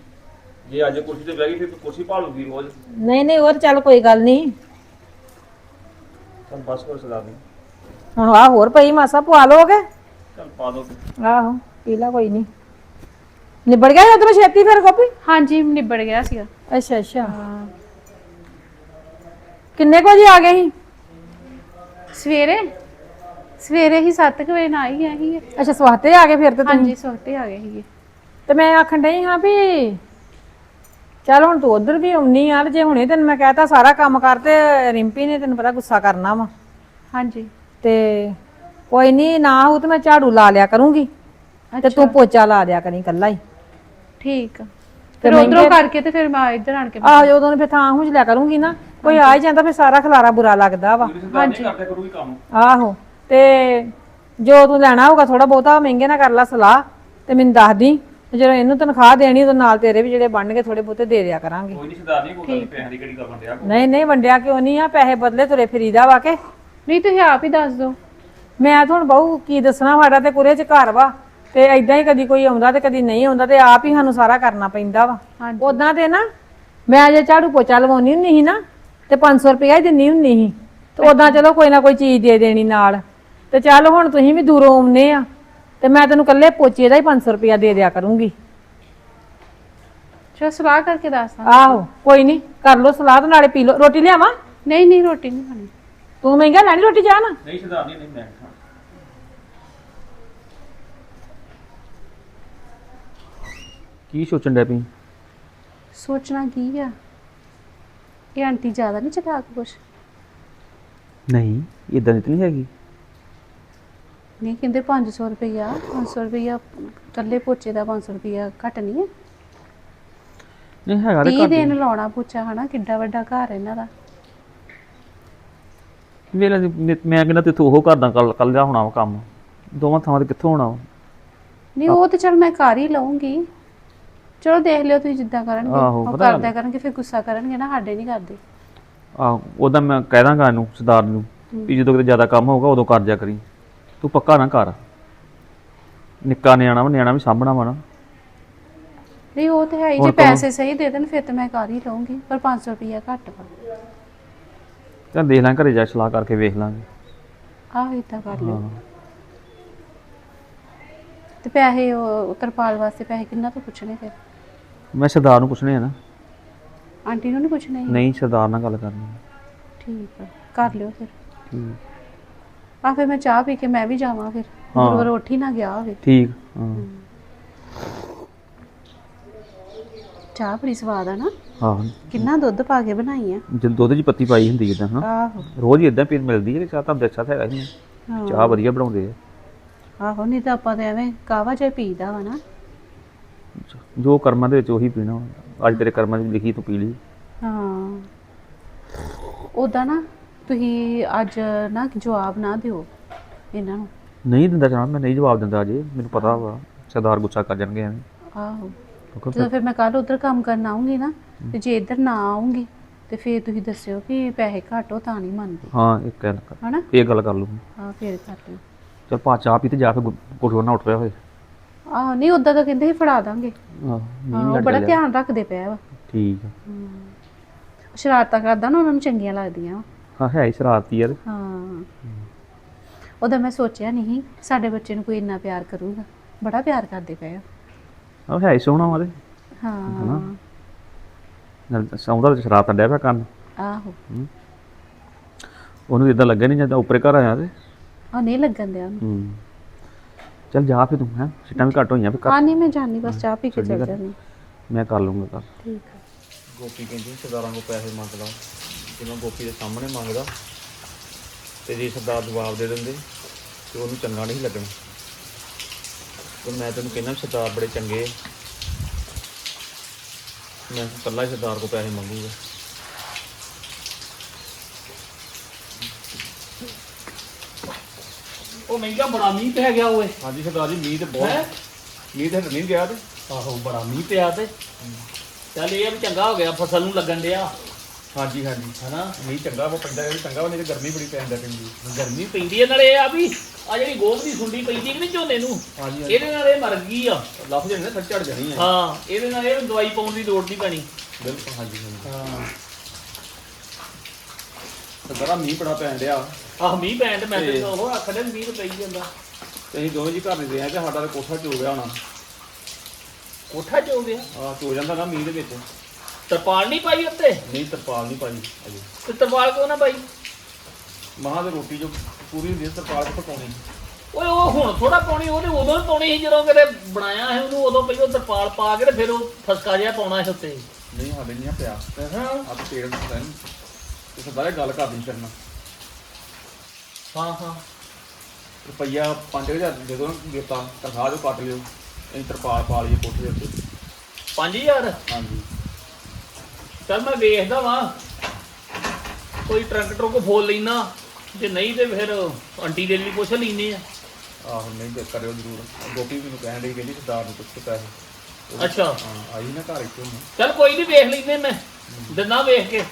ਜੇ ਅੱਜ ਕੁਰਸੀ ਤੇ ਬਹਿ ਗਈ ਫਿਰ ਕੁਰਸੀ ਭਾਲੂਗੀ ਰੋਜ਼। ਨਹੀਂ ਨਹੀਂ ਉਹ ਤਾਂ ਚੱਲ ਕੋਈ ਗੱਲ ਨਹੀਂ ਚਲ ਬਸ ਕਰ ਸਰਦਾਰ ਜੀ। ਹੁਣ ਆ ਹੋਰ ਪਈ ਮਾਸਾ ਪਵਾ ਲੋਗੇ ਚਲ ਪਾ ਦੋ। ਆਹੋ ਪੀ ਲਾ ਕੋਈ ਨਹੀਂ ਨਿਬੜ ਗਿਆ ਉਧਰ ਛੇਤੀ ਫਿਰ ਗੋਪੀ? ਹਾਂਜੀ ਨਿਬੜ ਗਿਆ ਸੀਗਾ। ਅੱਛਾ ਅੱਛਾ। ਕਿੰਨੇ ਕੁ ਵਜੇ ਆ ਗਏ ਸੀ? ਸਵੇਰੇ? ਸਵੇਰੇ ਹੀ 7 ਵਜੇ ਨਾਲ ਆਈ ਗਏ ਸੀਗੇ ਅੱਛਾ ਸਵਾਤੇ ਆ ਗਏ ਫਿਰ ਤੇ ਤੁਸੀਂ? ਹਾਂਜੀ ਸਵਖਤੇ ਆ ਗਏ ਸੀਗੇ। ਤੇ ਮੈਂ ਆਖਣ ਡਈ ਹਾਂ ਵੀ ਚੱਲ ਹੁਣ ਤੂੰ ਉਧਰ ਵੀ ਆਉਣੀ ਆ ਤੇ ਜੇ ਹੁਣੇ ਤੈਨੂੰ ਮੈਂ ਕਹਤਾ ਸਾਰਾ ਕੰਮ ਕਰ ਤੇ ਰਿੰਪੀ ਨੇ ਤੈਨੂੰ ਪਤਾ ਗੁੱਸਾ ਕਰਨਾ ਵਾ। ਹਾਂਜੀ। ਤੇ ਕੋਈ ਨਹੀਂ ਨਾ ਹੋ ਤੇ ਮੈਂ ਝਾੜੂ ਲਾ ਲਿਆ ਕਰੂੰਗੀ। ਤੇ ਤੂੰ ਪੋਚਾ ਲਾ ਦਿਆ ਕਰੀ ਕੱਲਾ ਹੀ। ਠੀਕ ਆ। ਫਿਰ ਉਧਰੋਂ ਕਰਕੇ ਤੇ ਫਿਰ ਮੈਂ ਇੱਧਰ ਆਣ ਕੇ ਆਹ ਜਦੋਂ ਫਿਰ ਥਾਂ ਹੁੰਝ ਲਿਆ ਕਰੂੰਗੀ ਨਾ। ਕੋਈ ਆ ਹੀ ਜਾਂਦਾ ਫਿਰ ਸਾਰਾ ਖਲਾਰਾ ਬੁਰਾ ਲੱਗਦਾ ਵਾ। ਹਾਂਜੀ। ਕਰਦੇ ਕਰੂਗੀ ਕੰਮ। ਆਹੋ। ਤੇ ਜੋ ਤੂੰ ਲੈਣਾ ਹੋਊਗਾ ਥੋੜਾ ਬਹੁਤਾ ਮਹਿੰਗੇ ਨਾ ਕਰ ਲਾ ਸਲਾਹ ਤੇ ਮੈਨੂੰ ਦੱਸ ਦੀ। ਤੇ ਜਦੋਂ ਇਹਨੂੰ ਤਨਖਾਹ ਦੇਣੀ ਉਦੋਂ ਨਾਲ ਤੇਰੇ ਵੀ ਜਿਹੜੇ ਬਣਨਗੇ ਥੋੜੇ ਬਹੁਤੇ ਦੇ ਦਿਆ ਕਰਾਂਗੇ। ਕੋਈ ਨਹੀਂ ਸਰਦਾਰ ਜੀ ਕੋਈ ਗੱਲ ਨੀ, ਪੈਸਿਆਂ ਦੀ ਕਿਹੜੀ ਗੱਲ ਬੰਦਿਆ ਨਹੀਂ ਨਹੀਂ ਵੰਡਿਆ ਕਿਉਂ ਨਹੀਂ ਆ? ਪੈਸੇ ਬਦਲੇ ਤੁਰੇ ਫਰੀਦਾ ਵਾ ਕੇ। ਨਹੀਂ ਤੁਸੀਂ ਆਪ ਹੀ ਦੱਸ ਦਿਓ। ਮੈਂ ਤੁਹਾਨੂੰ ਬਹੁ ਕੀ ਦੱਸਣਾ ਸਾਡਾ ਤੇ ਕੁਰੇ ਚ ਘਰ ਵਾ। ਤੇ ਐਦਾਂ ਹੀ ਕਦੀ ਕੋਈ ਆਉਂਦਾ ਤੇ ਕਦੀ ਨਹੀਂ ਆਉਂਦਾ ਤੇ ਆਪ ਹੀ ਸਾਨੂੰ ਸਾਰਾ ਕਰਨਾ ਪੈਂਦਾ ਵਾ। ਹਾਂਜੀ। ਉਦਾਂ ਤੇ ਨਾ ਮੈਂ ਜੇ ਝਾੜੂ ਪੋਚਾ ਲਵਾਉਣੀ ਹੁੰਦੀ ਸੀ ਨਾ ਤੇ 500 ਰੁਪਇਆ ਹੀ ਦਿੰਨੀ ਹੁੰਦੀ ਸੀ। ਤੇ ਉਦਾਂ ਚਲੋ ਕੋਈ ਨਾ ਕੋਈ ਚੀਜ਼ ਦੇ ਦੇਣੀ ਨਾਲ। ਤੇ ਚੱਲ ਹੁਣ ਤੁਸੀਂ ਵੀ ਦੂਰੋਂ ਆਉਨੇ ਆ ਤੇ ਮੈਂ ਤੈਨੂੰ ਕੱਲੇ ਪੋਚੇ ਦਾ ਹੀ 500 ਰੁਪਇਆ ਦੇ ਦਿਆ ਕਰੂੰਗੀ। ਚਲੋ ਸਲਾਹ ਕਰਕੇ ਦੱਸ ਆਹੋ ਕੋਈ ਨਹੀਂ ਕਰ ਲੋ ਸਲਾਹ ਤੇ ਨਾਲੇ ਪੀ ਲੋ ਰੋਟੀ ਲਿਆਵਾਂ? ਨਹੀਂ ਨਹੀਂ ਰੋਟੀ ਨਹੀਂ ਖਾਣੀ। ਤੂੰ ਮਹਿੰਗਾ ਲੈਣੀ ਰੋਟੀ ਚਾਹ ਨਾ ਨਹੀਂ ਸਰਦਾਰ ਜੀ ਨਹੀਂ ਮੈਂ ਖਾਣਾ। ਕੀ ਸੋਚਣ ਡਿਆ ਪਈ? ਸੋਚਣਾ ਕੀ ਆ? ਇਹ ਆਂਟੀ ਜ਼ਿਆਦਾ ਨਹੀਂ ਚਲਾ ਕੇ ਕੁਛ। ਨਹੀਂ ਇਦਾਂ ਦੀ ਤਾਂ ਨਹੀਂ ਹੈਗੀ। ਨਹੀਂ ਕਹਿੰਦੇ 500 ਰੁਪਇਆ 500 ਰੁਪਇਆ ਕੱਲੇ ਪੋਚੇ ਦਾ 500 ਰੁਪਇਆ ਘੱਟ ਨਹੀਂ ਹੈ। ਨਹੀਂ ਹੈਗਾ ਤੇ 30 ਘੱਟ ਦਿਨ ਲਾਉਣਾ ਪੋਚਾ ਹਨਾ ਕਿੱਡਾ ਵੱਡਾ ਘਰ ਇਹਨਾਂ ਦਾ। ਵੇਲੇ ਮੈਂ ਕਹਿੰਦਾ ਤੇ ਉਹ ਘਰ ਦਾ ਕੱਲ ਕੱਲ ਜਾ ਹੋਣਾ ਵਾ ਕੰਮ। ਦੋਵਾਂ ਥਾਵਾਂ ਤੇ ਕਿੱਥੋਂ ਹੋਣਾ ਵਾ? ਨਹੀਂ ਉਹ ਤੇ ਚਲ ਮੈਂ ਕਰ ਹੀ ਲਵਾਂਗੀ ਚਲੋ ਦੇਖ ਲਿਓ ਤੁਸੀਂ ਜਿੱਦਾਂ ਕਰਨਗੇ। ਆਹੋ, ਉਹ ਪਤਾ ਕਰਦਿਆ ਕਰਨਗੇ ਫਿਰ ਗੁੱਸਾ ਕਰਨਗੇ ਨਾ ਸਾਡੇ ਨਹੀਂ ਕਰਦੇ। ਆਹ ਉਹਦਾ ਮੈਂ ਕਹਿ ਦਾਂਗਾ ਇਹਨੂੰ ਸਰਦਾਰ ਨੂੰ ਵੀ ਜਦੋਂ ਕਿਤੇ ਜ਼ਿਆਦਾ ਕੰਮ ਹੋਊਗਾ ਉਦੋਂ ਕਰ ਜਾ ਕਰੀ। ਤੂੰ ਪੱਕਾ ਨਾ ਕਰ। ਨਿੱਕਾ ਨਿਆਣਾ ਵਾ ਨਿਆਣਾ ਵੀ ਸਾਂਭਣਾ ਵਾ ਨਾ। ਨਹੀਂ ਉਹ ਤੇ ਹੈ ਹੀ ਜੇ ਪੈਸੇ ਸਹੀ ਦੇ ਦੇਣ ਫਿਰ ਤੇ ਮੈਂ ਕਰ ਹੀ ਲਵਾਂਗੀ ਪਰ 500 ਰੁਪਇਆ ਘੱਟ ਵਾ। ਚੱਲ ਦੇਖ ਲਾਂ ਘਰੇ ਜਾ ਕੇ ਸਲਾਹ ਕਰਕੇ ਵੇਖ ਲਾਂਗੇ। ਆਹ ਇਦਾਂ ਕਰ ਲਿਓ। ਹਾਂ। ਤੇ ਪੈਸੇ ਉਹ ਤਰਪਾਲ ਵਾਸਤੇ ਪੈਸੇ ਕਿੰਨਾ ਤੋਂ ਪੁੱਛਣੇ ਫਿਰ? ਮੈਂ ਸਰਦਾਰ ਨੂੰ ਪੁੱਛਣੇ ਆ ਨਾ। ਆਂਟੀ ਨੂੰ ਨਹੀਂ ਪੁੱਛਣੇ? ਨਹੀਂ ਸਰਦਾਰ ਨਾਲ ਗੱਲ ਕਰਨੀ। ਠੀਕ ਆ ਕਰ ਲਿਓ ਫਿਰ। ਠੀਕ। ਆ ਫਿਰ ਮੈਂ ਚਾਹ ਪੀ ਕੇ ਮੈਂ ਵੀ ਜਾਵਾਂ ਫਿਰ। ਹਾਂ। ਗੁਰੂਵਰ ਉੱਠ ਹੀ ਨਾ ਗਿਆ ਹੋਵੇ। ਠੀਕ ਹਾਂ। ਚਾਹ ਬੜੀ ਸਵਾਦ ਆ ਨਾ। ਹਾਂ। ਕਿੰਨਾ ਦੁੱਧ ਪਾ ਕੇ ਬਣਾਈ ਆ। ਜਦ ਦੁੱਧ 'ਚ ਪੱਤੀ ਪਾਈ ਹੁੰਦੀ ਜਿੱਦਾਂ ਹਾਂ। ਆਹੋ। ਰੋਜ਼ ਹੀ ਇਦਾਂ ਪੀਣ ਮਿਲਦੀ ਹੈ ਚਾਹ ਤਾਂ ਦੱਸਿਆ ਤਾਂ ਹੈਗਾ ਹੀ। ਚਾਹ ਵਧੀਆ ਬਣਾਉਂਦੇ ਆ। ਆਹੋ ਨਹੀਂ ਤਾਂ ਆਪਾਂ ਤੇ ਐਵੇਂ ਕਾਵਾ ਜਿਹਾ ਪੀਦਾ ਵਾ ਨਾ। ਜੋ ਕਰਮਾਂ ਦੇ ਵਿੱਚ ਉਹੀ ਪੀਣਾ। ਵਾ। ਅੱਜ ਤੇਰੇ ਕਰਮਾਂ 'ਚ ਲਿਖੀ ਤੂੰ ਪੀ ਲਈ। ਹਾਂ। ਉਦਾਂ ਨਾ ਤੁਸੀਂ ਅੱਜ ਨਾ ਜਵਾਬ ਨਾ ਦਿਓ ਇਹਨਾਂ ਨੂੰ। ਨਹੀਂ ਦਿੰਦਾ ਜਨਾਬ ਮੈਂ ਨਹੀਂ ਜਵਾਬ ਦਿੰਦਾ ਅਜੇ ਮੈਨੂੰ ਪਤਾ ਵਾ ਸਰਦਾਰ ਗੁੱਸਾ ਕਰ ਜਾਣਗੇ ਐਵੇਂ। ਆਹੋ ਕਿਉਂਕਿ ਜਦੋਂ ਫਿਰ। ਮੈਂ ਕੱਲ ਉਧਰ ਕੰਮ ਕਰਨ ਆਉਂਗੀ ਨਾ ਤੇ ਜੇ ਇੱਧਰ ਨਾ ਆਉਂਗੀ ਤੇ ਫਿਰ ਤੁਸੀਂ ਦੱਸਿਓ ਕਿ ਪੈਸੇ ਘੱਟ ਹੋ ਤਾਂ ਨਹੀਂ ਮੰਨਦੀ। ਹਾਂ ਇਹ ਗੱਲ ਕਰ ਹਨਾ? ਇਹ ਗੱਲ ਕਰ ਲੂ ਹਾਂ ਫਿਰ ਕਰ ਲਿਓ। ਚਲ ਪਾ ਚਾਹ ਪੀ ਤੇ ਜਾ ਫਿਰ ਕੋਠੋਂ ਨਾ ਉੱਠ ਰਿਹਾ ਹੋਏ। ਆਹੋ ਨਹੀਂ ਉਦਾਂ ਤਾਂ ਕਹਿੰਦੇ ਸੀ ਫੜਾ ਦਾਂਗੇ। ਆਹ ਹਾਂ, ਉਹ ਬੜਾ ਧਿਆਨ ਰੱਖਦੇ ਪਿਆ ਵਾ ਠੀਕ ਆ। ਸ਼ਰਾਰਤਾਂ ਕਰਦਾ ਨਾ ਉਹਨਾਂ ਨੂੰ ਚੰਗੀਆਂ ਲੱਗਦੀਆਂ। ਵਾ। ਹਾਂ ਹੈ ਹੀ ਸ਼ਰਾਰਤੀ ਯਾਰ। ਹਾਂ। ਉਹਦਾ ਮੈਂ ਸੋਚਿਆ ਨਹੀਂ ਸਾਡੇ ਬੱਚੇ ਨੂੰ ਕੋਈ ਇੰਨਾ ਪਿਆਰ ਕਰੂਗਾ। ਬੜਾ ਪਿਆਰ ਕਰਦੇ ਪਏ ਆ। ਉਹ ਹੈ ਹੀ ਸੋਹਣਾ ਵਾਲੇ ਹਾਂ। ਨਾਲ ਸੌਂਦਾ ਤੇ ਸ਼ਰਾਰਤਾਂ ਡਿਆ ਪਿਆ ਕਰਨ ਆਹੋ। ਉਹਨੂੰ ਇਦਾਂ ਲੱਗਿਆ ਨਹੀਂ ਜਦੋਂ ਉੱਪਰੇ ਘਰ ਆਇਆ ਤੇ। ਉਹ ਨਹੀਂ ਲੱਗਣ ਦਿਆ ਉਹਨੂੰ। ਹੂੰ। ਚਲ ਜਾ ਫਿਰ ਤੂੰ ਹੈ? ਸਿੱਟਾਂ ਵੀ ਘੱਟ ਹੋਈਆਂ ਫਿਰ ਕਰ। ਹਾਂ ਨਹੀਂ ਮੈਂ ਜਾਣੀ ਬਸ ਚਾਹ ਪੀ ਕੇ ਚੱਲ ਕਰ। ਜਾਣੀ ਮੈਂ ਕਰ ਲੂੰਗਾ ਕਰ ਠੀਕ ਆ। ਗੋਪੀ ਕਹਿੰਦੀ ਸਰਦਾਰਾਂ ਕੋ ਪੈਸੇ ਮੰਗਦਾ ਜੇ ਮੈਂ ਗੋਪੀ ਦੇ ਸਾਹਮਣੇ ਮੰਗਦਾ ਤੇ ਜੇ ਸਰਦਾਰ ਜਵਾਬ ਦੇ ਦਿੰਦੇ ਤੇ ਉਹਨੂੰ ਚੰਗਾ ਨਹੀਂ ਲੱਗਣਾ। ਤੇ ਮੈਂ ਤੈਨੂੰ ਕਹਿੰਦਾ ਸਰਦਾਰ ਬੜੇ ਚੰਗੇ ਮੈਂ ਇਕੱਲਾ ਹੀ ਸਰਦਾਰ ਕੋ ਪੈਸੇ ਮੰਗੂਗਾ। ਉਹ ਮਹਿੰਗਾ ਬੜਾ ਮੀਂਹ ਪੈ ਗਿਆ ਓਏ। ਹਾਂਜੀ ਸਰਦਾਰ ਜੀ ਮੀਂਹ ਤੇ ਹੈਂ? ਬਹੁਤ ਮੀਂਹ ਤੇ ਨਹੀਂ ਗਿਆ ਤੇ। ਆਹੋ ਬੜਾ ਮੀਂਹ ਪਿਆ ਤੇ। ਚੱਲ ਇਹ ਆ ਵੀ ਚੰਗਾ ਹੋ ਗਿਆ ਫਸਲ ਨੂੰ ਲੱਗਣ ਡਿਆ। ਹਾਂਜੀ ਹਾਂਜੀ। ਹਨਾ? ਮੀਂਹ ਚੰਗਾ ਵਾ ਪੈਂਦਾ ਇਹ ਚੰਗਾ ਵਾ ਨਹੀਂ ਤੇ ਗਰਮੀ ਬੜੀ ਪੈਂਦਾ ਪੈਂਦੀ ਗਰਮੀ ਪੈਂਦੀ ਹੈ ਨਾਲੇ ਇਹ ਆ ਵੀ ਆ ਜਿਹੜੀ ਗੋਭ ਦੀ ਸੁੰਡੀ ਪੈਂਦੀ ਕਿ ਨਹੀਂ ਝੋਨੇ ਨੂੰ? ਹਾਂਜੀ ਹਾਂਜੀ। ਇਹਦੇ ਨਾਲ ਇਹ ਮਰ ਗਈ ਆ। ਲੱਖ ਜਣੇ ਨੇ ਝੜ ਜਾਣੀ ਹੈ ਹਾਂ ਇਹਦੇ ਨਾਲ ਇਹ ਦਵਾਈ ਪਾਉਣ ਦੀ ਲੋੜ ਨਹੀਂ ਪੈਣੀ। ਬਿਲਕੁਲ ਹਾਂਜੀ ਹਾਂਜੀ। ਹਾਂ। ਸਰਦਾਰਾ ਮੀਂਹ ਬੜਾ ਪੈਣ ਡਿਆ। ਆਹ ਮੀਂਹ ਪੈਣ ਤੇ ਮੈਂ ਤੇ ਤੇ- ਉਹ ਆਖਦੇ ਮੀਂਹ ਤੇ ਪਈ ਜਾਂਦਾ। ਤੇ ਅਸੀਂ ਦੋਵੇਂ ਜੀ ਘਰ ਨਹੀਂ ਰਹੇ ਕਿ ਸਾਡਾ ਤਾਂ ਕੋਠਾ ਚੋ ਗਿਆ ਹੋਣਾ। ਕੋਠਾ ਚ ਗਿਆ? ਆ ਚੋ ਜਾਂਦਾ ਨਾ ਮੀਂਹ ਦੇ ਵਿੱਚ। ਤਰਪਾਲ ਨਹੀਂ ਪਾਈ ਉੱਤੇ? ਨਹੀਂ ਤਰਪਾਲ ਨਹੀਂ ਪਾਈ ਅਜੇ ਤੇ ਤਰਪਾਲ ਕਿਉਂ ਨਾ ਪਾਈ? ਮਹਾਂ ਤੇ ਰੋਟੀ ਜੋ ਪੂਰੀ ਹੁੰਦੀ ਹੈ ਤਰਪਾਲ ਕਿੱਥੋਂ ਪਾਉਣੀ? ਓਏ ਉਹ ਹੁਣ ਥੋੜਾ ਪਾਉਣੀ ਉਹਨੇ ਉਦੋਂ ਪਾਉਣੀ ਸੀ ਜਦੋਂ ਕਿਤੇ ਬਣਾਇਆ ਸੀ ਉਹਨੂੰ ਉਦੋਂ ਪਹਿਲਾਂ ਤਰਪਾਲ ਪਾ ਕੇ ਤੇ ਫਿਰ ਉਹ ਫਸਕਾ ਜਿਹਾ ਪਾਉਣਾ ਸੀ ਉੱਤੇ। ਨਹੀਂ ਸਾਡੇ ਨਹੀਂ ਪਿਆ। ਹਾਂ। ਆ ਤੇ ਪੇੜ ਨੂੰ ਰਹਿਣ ਤੇ ਸਰਦਾਰਾ ਗੱਲ ਕਰ ਨਹੀਂ ਕਰਨਾ। ਹਾਂ ਹਾਂ। ਰੁਪਈਆ 5000 ਦੇ ਦੋ ਦਿੱਤਾ ਤਨਖਾਹ ਜੋ ਕੱਟ ਲਿਓ ਅਸੀਂ ਤਰਪਾਲ ਪਾ ਲਈਏ ਕੋਠੇ ਦੇ ਉੱਤੇ। 5000 ਹਾਂਜੀ। ਚੱਲ ਮੈਂ ਵੇਖਦਾ ਵਾਂ। ਕੋਈ ਟਰੈਕਟਰ ਕੋ ਫੋਲ ਲੈਣਾ ਜੇ ਨਹੀਂ ਤੇ ਫਿਰ ਆਂਟੀ ਦੇ ਲਈ ਪੁੱਛ ਲੈਨੇ ਆ। ਆਹੋ ਨਹੀਂ ਤੇ ਕਰਿਓ ਜ਼ਰੂਰ। ਗੋਪੀ ਵੀ ਮੈਨੂੰ ਕਹਿਣ ਡਈ ਕਹਿੰਦੀ ਸਰਦਾਰ ਨੂੰ ਪੁੱਛ ਪੈਸੇ। ਉਹ- ਅੱਛਾ। ਹਾਂ ਆਈ ਨਾ ਘਰ ਇੱਥੇ ਹੁਣ। ਚੱਲ ਕੋਈ ਨਹੀਂ ਵੇਖ ਲੈਨੇ ਮੈਂ। ਦਿਨਾ ਵੇਖ ਕੇ।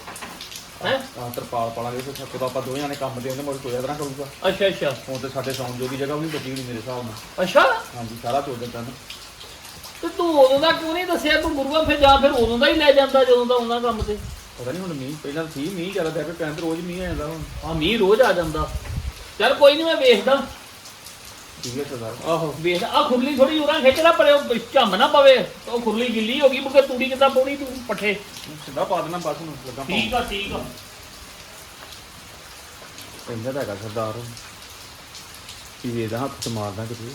ਹੈ? ਆ ਤਰਪਾਲ ਪਾਲਾਂਗੇ ਫਿਰ ਸੱਕੇ ਆਪਾਂ ਦੋਵੇਂ ਜਾਣੇ ਕੰਮ ਦੇ ਉਹਨੇ ਮੋੜ ਕੋਈ ਤਰ੍ਹਾਂ ਕਰੂਗਾ। ਅੱਛਾ ਅੱਛਾ। ਹੁਣ ਤੇ ਸਾਡੇ ਸੌਣ ਜੋਗੀ ਜਗ੍ਹਾ ਵੀ ਨਹੀਂ ਬਚੀ ਹੋਣੀ ਮੇਰੇ ਹਿਸਾਬ ਨਾਲ। ਅੱਛਾ? ਹਾਂਜੀ ਸਾਰਾ ਚੋਦ ਦਿੱਤਾ ਨਾ ਤੇ ਤੂੰ ਉਦੋਂ ਦਾ ਕਿਉਂ ਨਹੀਂ ਦੱਸਿਆ? ਤੂੰ ਗੁਰੂਆ ਫਿਰ ਜਾਂ ਫਿਰ ਉਦੋਂ ਦਾ ਹੀ ਲੈ ਜਾਂਦਾ ਜਦੋਂ ਦਾ ਆਉਂਦਾ ਕੰਮ ਤੇ। ਪਤਾ ਨਹੀਂ ਹੁਣ ਮੀਂਹ ਪਹਿਲਾਂ ਸੀ ਮੀਂਹ ਚੱਲਦਾ ਪਿਆ ਤੇ ਰੋਜ਼ ਮੀਂਹ ਆ ਜਾਂਦਾ ਹੁਣ। ਆ ਮੀਂਹ ਰੋਜ਼ ਆ ਜਾਂਦਾ। ਚੱਲ ਕੋਈ ਨਹੀਂ ਮੈਂ ਵੇਖਦਾ। ਠੀਕ ਹੈ ਸਰਦਾਰ। ਆਹੋ ਵੇਖ ਆ ਖੁਰਲੀ ਥੋੜੀ ਉਰਾਂ ਖਿੱਚ ਲੈ ਪਰ ਉਹ ਝੰਮ ਨਾ ਪਵੇ। ਉਹ ਖੁਰਲੀ ਗਿੱਲੀ ਹੋ ਗਈ ਮੁਕੇ ਤੂੜੀ ਕਿੱਦਾਂ ਪਾਉਣੀ ਤੂੰ ਪੱਠੇ? ਸਿੱਧਾ ਪਾ ਦੇਣਾ ਬਸ ਨੂੰ ਲੱਗਾ ਠੀਕ ਆ ਠੀਕ ਆ। ਕਹਿੰਦਾ ਤਾਂ ਹੈਗਾ ਸਰਦਾਰ। ਕੀ ਵੇਦਾ ਹੱਥ ਤੇ ਮਾਰਦਾ ਕਿਤੇ।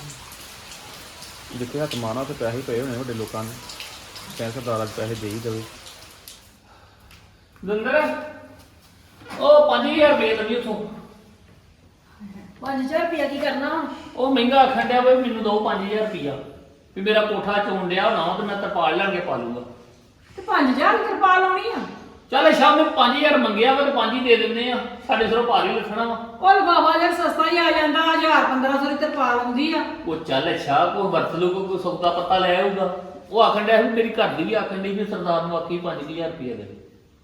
ਜਿੱਥੇ ਹੱਥ ਮਾਰਨਾ ਤੇ ਪੈਸੇ ਪਏ ਹੋਣੇ ਵੱਡੇ ਲੋਕਾਂ ਨੇ। ਪੈਸੇ ਸਰਦਾਰਾਂ ਦੇ ਪੈਸੇ ਦੇ ਹੀ ਦੇਵੇ। ਦੰਦਰ ਉਹ 5000 ਰੁਪਏ ਦਵੀ ਉਥੋਂ। 5000 ਰੁਪਇਆ ਕੀ ਕਰਨਾ? ਉਹ ਮਹਿੰਗਾ ਆਖਣ ਡਿਆ ਬਈ ਮੈਨੂੰ ਦੋ 5000 ਰੁਪਿਆ ਵੀ ਮੇਰਾ ਕੋਠਾ ਚੋਣ ਡਿਆ ਨਾ ਤੇ ਮੈਂ ਤਰਪਾਲ ਲਾਂਗੇ ਪਾ ਲੂੰਗਾ। ਤੇ 5000 ਕਿਰਪਾ ਲਾਉਣੀ ਆ? ਚੱਲ ਸ਼ਾਮ ਨੂੰ 5000 ਮੰਗਿਆ ਵਾ ਤੇ 5 ਹੀ ਦੇ ਦਿੰਦੇ ਆ। ਸਾਡੇ ਸਿਰੋਂ ਭਾਰੀ ਲਿਖਣਾ ਵਾ। ਉਹ ਲਗਾਵਾ ਯਾਰ ਸਸਤਾ ਹੀ ਆ ਜਾਂਦਾ 1000 1500 ਦੀ ਤਰਪਾਲ ਆਉਂਦੀ ਆ। ਉਹ ਚੱਲ ਅੱਛਾ ਕੋਈ ਵਰਤ ਲੂ ਕੋਈ ਸੌਦਾ ਪੱਤਾ ਲੈ ਆਊਗਾ। ਉਹ ਆਖਣ ਡਿਆ ਵੀ ਮੇਰੀ ਘਰ ਦੀ ਵੀ ਆਖਣ ਡਈ ਵੀ ਸਰਦਾਰ ਨੂੰ ਆਖੀ 5000 ਰੁਪਏ ਦੇ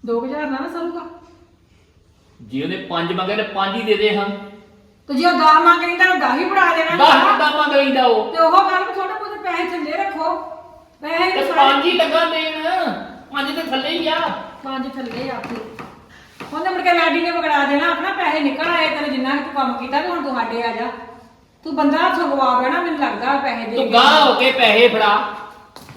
2000 ਨਾ ਨਾ ਸਰੂਗਾ। ਜੇ ਉਹਨੇ 5 ਮੰਗੇ ਤੇ 5 ਹੀ ਦੇ ਦੇ ਹਾਂ। ਤੇ ਜੇ ਉਹ 10 ਮੰਗ ਲੈਂਦਾ ਤਾਂ 10 ਹੀ ਫੜਾ ਦੇਣਾ। 10 ਕਿੱਦਾਂ ਮੰਗ ਲੈਂਦਾ ਉਹ। ਤੇ ਉਹ ਗੱਲ ਥੋੜੇ ਬਹੁਤੇ ਪੈਸੇ ਥੱਲੇ ਰੱਖੋ। ਪੈਸੇ ਤੇ ਵੀ 5 ਹੀ ਲੱਗਾ ਦੇਣ। 5 ਤੇ ਥੱਲੇ ਹੀ ਆ। ਪੰਜ ਥੱਲੇ ਆ ਫਿਰ ਉਹਨੇ ਮੁੜ ਕੇ ਲਾਡੀ ਨੇ ਵਿਗੜਾ ਦੇਣਾ ਆਪਣਾ ਪੈਸੇ ਨਿਕਲ ਆਏ ਤੈਨੂੰ ਜਿੰਨਾ ਕੁ ਤੂੰ ਕੰਮ ਕੀਤਾ ਤੇ ਹੁਣ ਤੂੰ ਸਾਡੇ ਆ ਜਾ। ਤੂੰ ਬੰਦਾ ਹੱਥੋਂ ਗਵਾ ਬੈਣਾ ਮੈਨੂੰ ਲੱਗਦਾ ਪੈਸੇ ਦੇ ਤੂੰ ਕੇ। ਗਾਂ ਹੋ ਕੇ ਪੈਸੇ ਫੜਾ।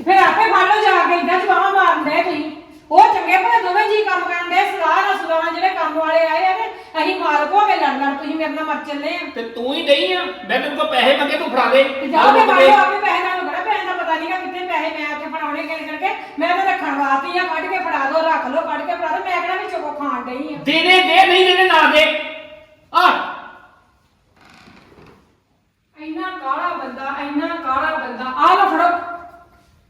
ਫਿਰ ਆਪੇ ਫੜ ਲਓ ਜਾ ਕੇ ਇਦਾਂ ਜਵਾਬ ਮਾਰਦੇ ਤੁਸੀਂ। ਉਹ ਚੰਗੇ ਭਲੇ ਦੋਵੇਂ ਜੀ ਕੰਮ ਕਰਨ ਦੇ ਸਲਾਹ ਨਾਲ ਸੁਲਾਹ ਜਿਹੜੇ ਕੰਮ ਵਾਲੇ ਆਏ ਆ ਤੇ ਅਸੀਂ ਮਾਲਕ ਹੋ ਕੇ ਲੜ ਲੜ ਤੁਸੀਂ ਮੇਰੇ ਨਾਲ ਮਰ ਚੱਲੇ ਆ। ਤੇ ਤੂੰ ਹੀ ਨਹੀਂ ਆ। ਮੈਂ ਤੈਨੂੰ ਕੋ ਪੈਸੇ ਮੰਗੇ ਤੂੰ ਫੜਾ ਦੇ। ਤੇ ਜਾਓ ਤੇ ਮਾਰੋ ਆਪੇ ਪੈਸੇ ਨਾਲ ਬੜਾ ਪੈਸੇ ਦਾ ਪਤਾ ਨਹੀਂਗਾ ਕਿੰਨੇ ਪੈਸੇ ਮੈਂ ਉੱਥੇ ਫੜਾਉਣੇ ਕਿਹੜੇ ਕਰਕੇ ਮੈਂ ਤਾਂ ਰੱਖਣ ਵਾਸਤੇ ਆ ਕੱਢ ਕੇ ਫੜਾ ਦੋ ਰੱਖ ਲਓ ਕੱਢ ਕੇ ਫੜਾ ਦੋ ਮੈਂ ਕਿਹੜਾ ਵਿੱਚੋਂ ਕੋ ਖਾਣ ਡਈ ਆ? ਦੇ ਦੇ ਨਹੀਂ ਦੇ ਦੇ ਨਾ ਦੇ। ਆ। ਇੰਨਾ ਕਾਲਾ ਬੰਦਾ ਇੰਨਾ ਕਾਲਾ ਬੰਦਾ ਆ ਲੋ ਫੜੋ।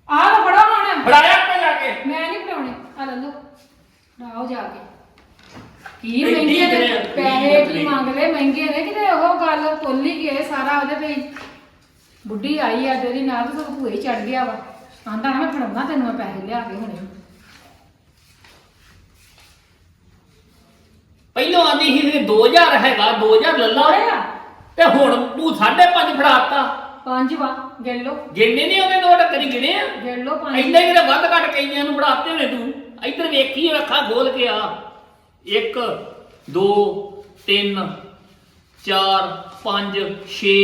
ਆ ਲੋ ਫੜੋ ਹੁਣ। ਫੜਾਇਆ ਤੇ ਜਾ ਕੇ। ਮੈਂ ਨਹੀਂ ਫੜਾਉਣੇ ਆ ਲੈ ਲੋ ਫੜਾਓ ਜਾ ਕੇ। ਕੀ ਮਹਿੰਗੇ ਨੇ ਪੈਸੇ ਕੀ ਮੰਗ ਲਏ ਮਹਿੰਗੇ ਨੇ ਕਿਤੇ ਉਹ ਗੱਲ ਭੁੱਲ ਹੀ ਗਏ ਸਾਰਾ ਉਹਦੇ ਹੀ। ਬੁੱਢੀ ਆਈ ਆ ਤੇ ਉਹਦੀ ਨਾਲ ਤੇ ਸਭ ਭੂਏ ਚੜ ਗਿਆ ਵਾ। ਆਂਦਾ ਨਾ ਮੈਂ ਫੜਾਉਣਾ ਤੈਨੂੰ ਮੈਂ ਪੈਸੇ ਲਿਆ ਕੇ ਹੁਣੇ। ਪਹਿਲੋਂ ਆਂਦੀ ਸੀ ਵੀ 2000 ਹੈਗਾ 2000 ਲੱਲਾ ਲੋੜੇਗਾ ਤੇ ਹੁਣ ਤੂੰ 5.5 ਫੜਾਤਾ। ਪੰਜ ਵਾ ਗਿਣ ਲੋ ਗਿਣਨੇ ਨਹੀਂ ਉਹਨੇ ਨੋਟ ਕਰੀ ਗਿਣੇ ਆ? ਗਿਣ ਲੋ ਪੰਜ। ਇੰਨੇ ਕਿਤੇ ਵੱਧ ਘੱਟ ਕਈਆਂ ਨੂੰ ਫੜਾਤੇ ਹੋਣੇ ਤੂੰ। ਇੱਧਰ ਵੇਖੀ ਅੱਖਾਂ ਖੋਲ ਕੇ ਆ। 1 2 3 4 5 6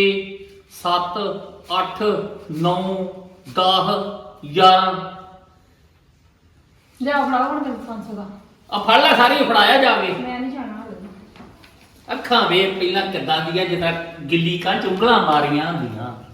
7 8 9 10 11 ਲਿਆ ਫੜਾਓ ਹੁਣ ਤੈਨੂੰ 500 ਦਾ। ਆ ਫੜ ਲੈ ਸਾਰੀ ਫੜਾਇਆ ਜਾਵੇ। ਮੈਂ ਨਹੀਂ ਜਾਣਾ ਹਲੇ। ਅੱਖਾਂ ਵੇਖ ਪਹਿਲਾਂ ਕਿੱਦਾਂ ਦੀਆਂ ਜਿੱਦਾਂ ਗਿੱਲੀ ਕਾਂ ਉਂਗਲਾਂ ਮਾਰੀਆਂ ਹੁੰਦੀਆਂ।